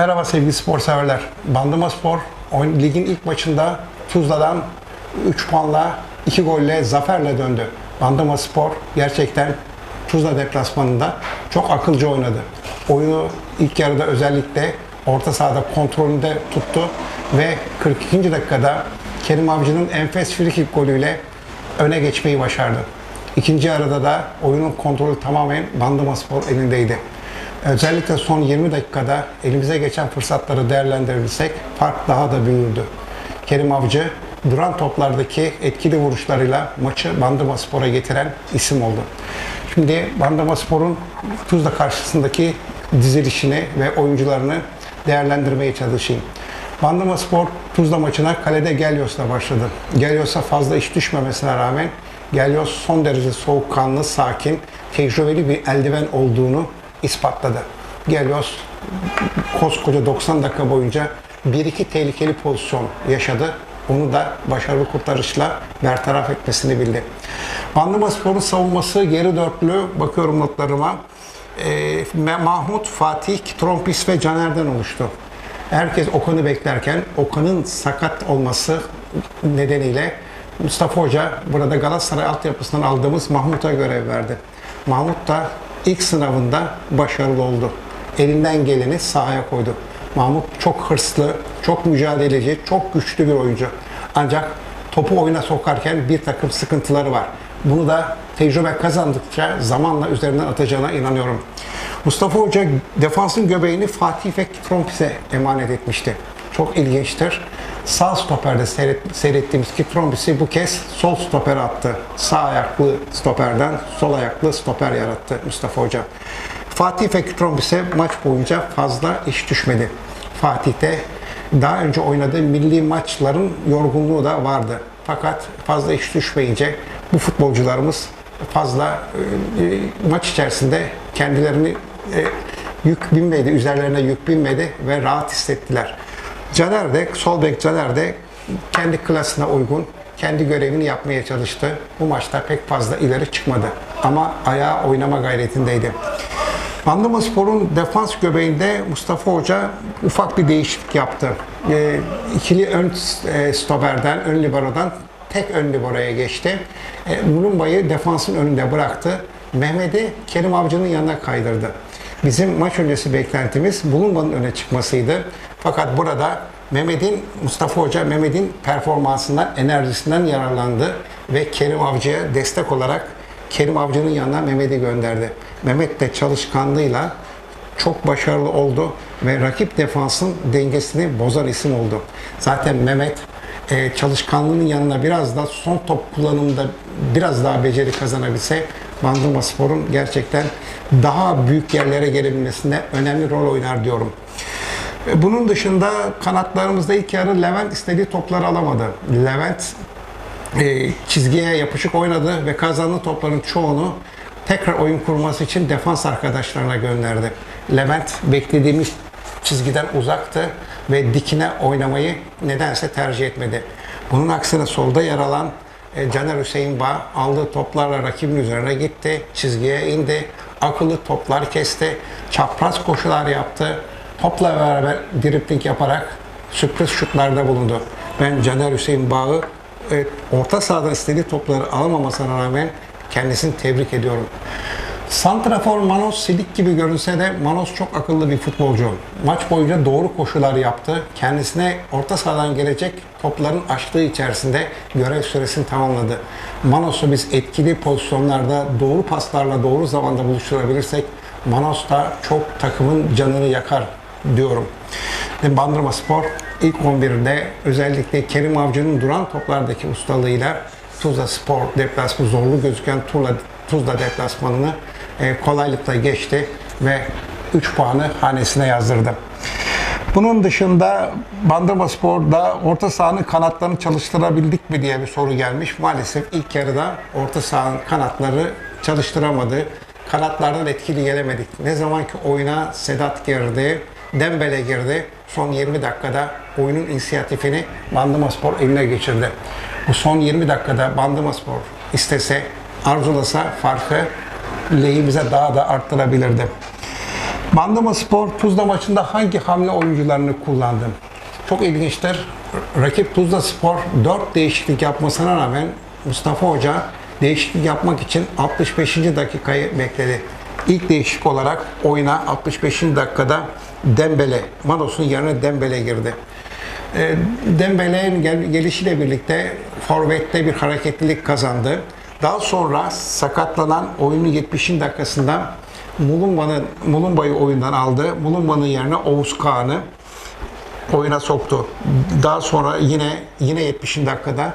Merhaba sevgili spor severler. Bandıma Spor ligin ilk maçında Tuzla'dan 3 puanla 2 golle zaferle döndü. Bandıma Spor gerçekten Tuzla deplasmanında çok akılcı oynadı. Oyunu ilk yarıda özellikle orta sahada kontrolünde tuttu ve 42. dakikada Kerim Avcı'nın enfes frikik golüyle öne geçmeyi başardı. İkinci yarıda da oyunun kontrolü tamamen Bandıma Spor elindeydi. Özellikle son 20 dakikada elimize geçen fırsatları değerlendirirsek fark daha da büyürdü. Kerim Avcı duran toplardaki etkili vuruşlarıyla maçı Bandıma Spor'a getiren isim oldu. Şimdi Bandıma Spor'un Tuzla karşısındaki dizilişini ve oyuncularını değerlendirmeye çalışayım. Bandıma Spor Tuzla maçına kalede Gelios'la başladı. Gelios'a fazla iş düşmemesine rağmen Gelios son derece soğukkanlı, sakin, tecrübeli bir eldiven olduğunu ispatladı. Gelios koskoca 90 dakika boyunca bir iki tehlikeli pozisyon yaşadı. Onu da başarılı kurtarışla bertaraf etmesini bildi. Bandırma Spor'un savunması geri dörtlü bakıyorum notlarıma. Ee, Mahmut, Fatih, Trompis ve Caner'den oluştu. Herkes Okan'ı beklerken Okan'ın sakat olması nedeniyle Mustafa Hoca burada Galatasaray altyapısından aldığımız Mahmut'a görev verdi. Mahmut da ilk sınavında başarılı oldu. Elinden geleni sahaya koydu. Mahmut çok hırslı, çok mücadeleci, çok güçlü bir oyuncu. Ancak topu oyuna sokarken bir takım sıkıntıları var. Bunu da tecrübe kazandıkça zamanla üzerinden atacağına inanıyorum. Mustafa Hoca defansın göbeğini Fatih ve Trompis'e emanet etmişti. Çok ilginçtir. Sağ stoperde seyret, seyrettiğimiz Kitrompis'i bu kez sol stopere attı. Sağ ayaklı stoperden sol ayaklı stoper yarattı Mustafa Hoca. Fatih ve Kitrompis'e maç boyunca fazla iş düşmedi. Fatih'te daha önce oynadığı milli maçların yorgunluğu da vardı. Fakat fazla iş düşmeyince bu futbolcularımız fazla e, e, maç içerisinde kendilerini e, yük binmedi, üzerlerine yük binmedi ve rahat hissettiler. Caner de, sol bek Caner de kendi klasına uygun, kendi görevini yapmaya çalıştı. Bu maçta pek fazla ileri çıkmadı. Ama ayağa oynama gayretindeydi. Bandırma Spor'un defans göbeğinde Mustafa Hoca ufak bir değişiklik yaptı. E, ikili ön e, stoperden, ön liberodan tek ön liberoya geçti. E, Mulumba'yı defansın önünde bıraktı. Mehmet'i Kerim Avcı'nın yanına kaydırdı. Bizim maç öncesi beklentimiz Mulumba'nın öne çıkmasıydı. Fakat burada Mehmet'in, Mustafa Hoca Mehmet'in performansından, enerjisinden yararlandı ve Kerim Avcı'ya destek olarak Kerim Avcı'nın yanına Mehmet'i gönderdi. Mehmet de çalışkanlığıyla çok başarılı oldu ve rakip defansın dengesini bozan isim oldu. Zaten Mehmet e, çalışkanlığının yanına biraz da son top kullanımında biraz daha beceri kazanabilse Bandırma Spor'un gerçekten daha büyük yerlere gelebilmesinde önemli rol oynar diyorum. E, Bunun dışında kanatlarımızda ilk yarı Levent istediği topları alamadı. Levent e, çizgiye yapışık oynadı ve kazandığı topların çoğunu tekrar oyun kurması için defans arkadaşlarına gönderdi. Levent beklediğimiz çizgiden uzaktı ve dikine oynamayı nedense tercih etmedi. Bunun aksine solda yer alan e, Caner Hüseyin Bağ aldığı toplarla rakibin üzerine gitti, çizgiye indi, akıllı toplar kesti, çapraz koşular yaptı, topla beraber dripling yaparak sürpriz şutlarda bulundu. Ben Caner Hüseyin Bağ'ı e, orta sahadan istediği topları alamamasına rağmen kendisini tebrik ediyorum. Santrafor Manos silik gibi görünse de Manos çok akıllı bir futbolcu. Maç boyunca doğru koşular yaptı. Kendisine orta sahadan gelecek topların açtığı içerisinde görev süresini tamamladı. Manos'u biz etkili pozisyonlarda doğru paslarla doğru zamanda buluşturabilirsek Manos da çok takımın canını yakar diyorum. Bandırma Spor ilk 11'de özellikle Kerim Avcı'nın duran toplardaki ustalığıyla Tuzla Spor deplasmanı zorlu gözüken Tuzla, Tuzla deplasmanını kolaylıkla geçti ve 3 puanı hanesine yazdırdı. Bunun dışında Bandırma Spor'da orta sahanın kanatlarını çalıştırabildik mi diye bir soru gelmiş. Maalesef ilk yarıda orta sahanın kanatları çalıştıramadı. Kanatlardan etkili gelemedik. Ne zaman ki oyuna Sedat girdi, Dembele girdi. Son 20 dakikada oyunun inisiyatifini Bandırma Spor eline geçirdi. Bu son 20 dakikada Bandırma Spor istese, arzulasa farkı lehimize daha da arttırabilirdi. Bandırma Spor Tuzla maçında hangi hamle oyuncularını kullandı? Çok ilginçtir. Rakip Tuzla Spor 4 değişiklik yapmasına rağmen Mustafa Hoca değişiklik yapmak için 65. dakikayı bekledi. İlk değişik olarak oyuna 65. dakikada Dembele, Manos'un yerine Dembele girdi. E, Dembele'nin gel- gelişiyle birlikte forvette bir hareketlilik kazandı. Daha sonra sakatlanan oyunun 70. dakikasında Mulumba'nın Mulumba'yı oyundan aldı. Mulumba'nın yerine Oğuz Kağan'ı oyuna soktu. Daha sonra yine yine 70. dakikada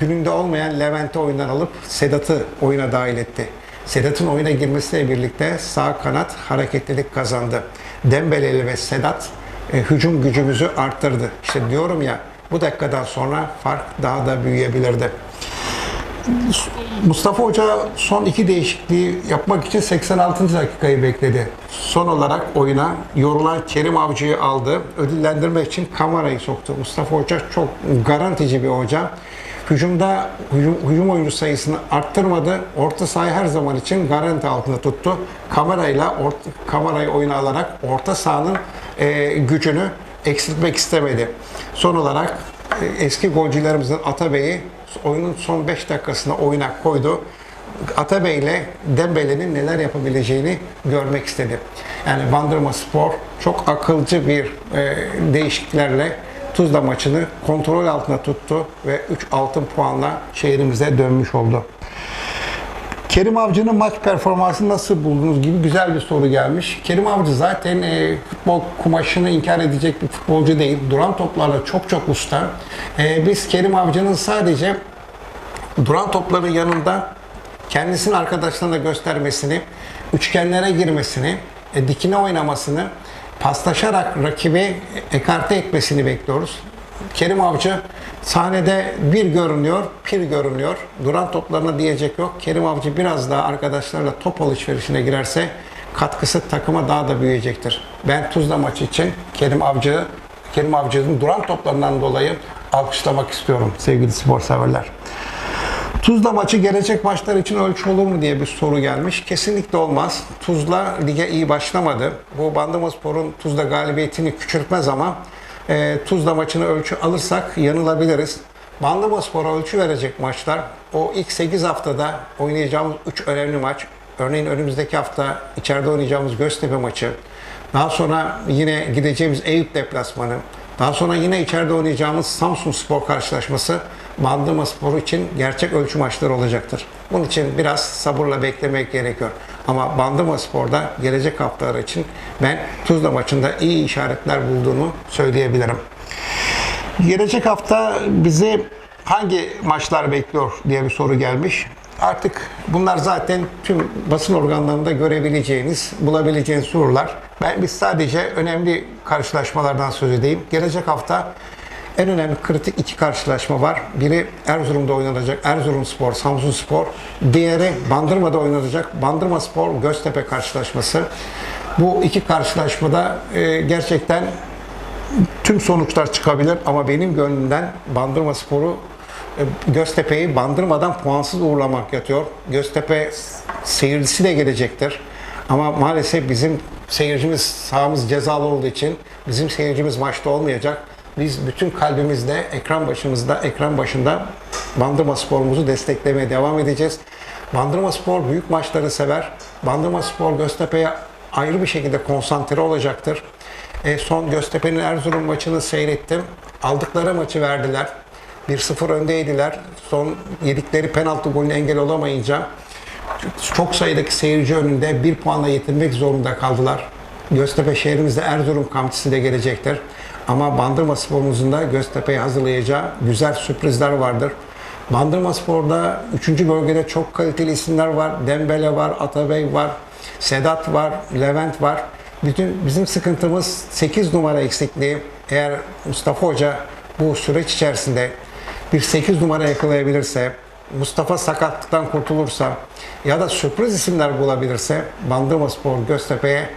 gününde olmayan Levent'i oyundan alıp Sedat'ı oyuna dahil etti. Sedat'ın oyuna girmesiyle birlikte sağ kanat hareketlilik kazandı. Dembeleli ve Sedat e, hücum gücümüzü arttırdı. İşte diyorum ya bu dakikadan sonra fark daha da büyüyebilirdi. Mustafa Hoca son iki değişikliği yapmak için 86. dakikayı bekledi. Son olarak oyuna yorulan Kerim Avcı'yı aldı. Ödüllendirmek için kamerayı soktu. Mustafa Hoca çok garantici bir hoca. Hücumda hücum, hücum oyuncu sayısını arttırmadı. Orta sahayı her zaman için garanti altında tuttu. Kamerayla orta, kamerayı oyuna alarak orta sahanın e, gücünü eksiltmek istemedi. Son olarak e, eski golcülerimizin Atabey'i oyunun son 5 dakikasında oyuna koydu. Atabey ile Dembele'nin neler yapabileceğini görmek istedi. Yani Bandırma Spor çok akılcı bir e, değişikliklerle Tuzla maçını kontrol altında tuttu ve 3 altın puanla şehrimize dönmüş oldu. Kerim Avcı'nın maç performansını nasıl buldunuz gibi güzel bir soru gelmiş. Kerim Avcı zaten e, futbol kumaşını inkar edecek bir futbolcu değil. Duran toplarla çok çok usta. E, biz Kerim Avcı'nın sadece duran topların yanında kendisinin arkadaşlarına göstermesini, üçgenlere girmesini, e, dikine oynamasını, paslaşarak rakibi ekarte etmesini bekliyoruz. Kerim Avcı sahnede bir görünüyor, pir görünüyor. Duran toplarına diyecek yok. Kerim Avcı biraz daha arkadaşlarla top alışverişine girerse katkısı takıma daha da büyüyecektir. Ben Tuzla maçı için Kerim Avcı, Kerim Avcı'nın duran toplarından dolayı alkışlamak istiyorum sevgili spor severler. Tuzla maçı gelecek maçlar için ölçü olur mu diye bir soru gelmiş. Kesinlikle olmaz. Tuzla lige iyi başlamadı. Bu Bandırmaspor'un Tuzla galibiyetini küçültmez ama e, Tuzla maçını ölçü alırsak yanılabiliriz. Bandırmaspor'a ölçü verecek maçlar o ilk 8 haftada oynayacağımız 3 önemli maç. Örneğin önümüzdeki hafta içeride oynayacağımız Göztepe maçı. Daha sonra yine gideceğimiz Eyüp deplasmanı. Daha sonra yine içeride oynayacağımız Samsun Spor karşılaşması Bandırma Sporu için gerçek ölçü maçları olacaktır. Bunun için biraz sabırla beklemek gerekiyor. Ama Bandırma Spor'da gelecek haftalar için ben Tuzla maçında iyi işaretler bulduğunu söyleyebilirim. Gelecek hafta bizi hangi maçlar bekliyor diye bir soru gelmiş. Artık bunlar zaten tüm basın organlarında görebileceğiniz, bulabileceğiniz sorular. Ben biz sadece önemli karşılaşmalardan söz edeyim. Gelecek hafta en önemli kritik iki karşılaşma var. Biri Erzurum'da oynanacak Erzurum Spor, Samsun Spor. Diğeri Bandırma'da oynanacak Bandırma Spor, Göztepe karşılaşması. Bu iki karşılaşmada e, gerçekten tüm sonuçlar çıkabilir ama benim gönlümden Bandırma Sporu e, Göztepe'yi bandırmadan puansız uğurlamak yatıyor. Göztepe seyircisi de gelecektir. Ama maalesef bizim seyircimiz sahamız cezalı olduğu için bizim seyircimiz maçta olmayacak. Biz bütün kalbimizle ekran başımızda, ekran başında Bandırma Spor'umuzu desteklemeye devam edeceğiz. Bandırma Spor büyük maçları sever. Bandırma Spor Göztepe'ye ayrı bir şekilde konsantre olacaktır. E, son Göztepe'nin Erzurum maçını seyrettim. Aldıkları maçı verdiler. 1-0 öndeydiler. Son yedikleri penaltı golüne engel olamayınca çok sayıdaki seyirci önünde bir puanla yetinmek zorunda kaldılar. Göztepe şehrimizde Erzurum kampçısı da gelecektir. Ama Bandırma Spor'umuzun da Göztepe'yi hazırlayacağı güzel sürprizler vardır. Bandırma Spor'da 3. bölgede çok kaliteli isimler var. Dembele var, Atabey var, Sedat var, Levent var. Bütün bizim sıkıntımız 8 numara eksikliği. Eğer Mustafa Hoca bu süreç içerisinde bir 8 numara yakalayabilirse, Mustafa sakatlıktan kurtulursa ya da sürpriz isimler bulabilirse Bandırma Spor Göztepe'ye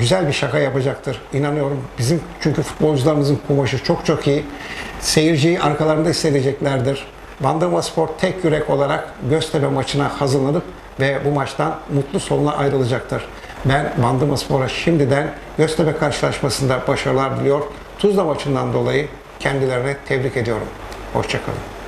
güzel bir şaka yapacaktır. İnanıyorum. Bizim çünkü futbolcularımızın kumaşı çok çok iyi. Seyirciyi arkalarında hissedeceklerdir. Bandırma Spor tek yürek olarak Göztepe maçına hazırlanıp ve bu maçtan mutlu sonuna ayrılacaktır. Ben Bandırma Spor'a şimdiden Göztepe karşılaşmasında başarılar diliyor. Tuzla maçından dolayı kendilerine tebrik ediyorum. Hoşçakalın.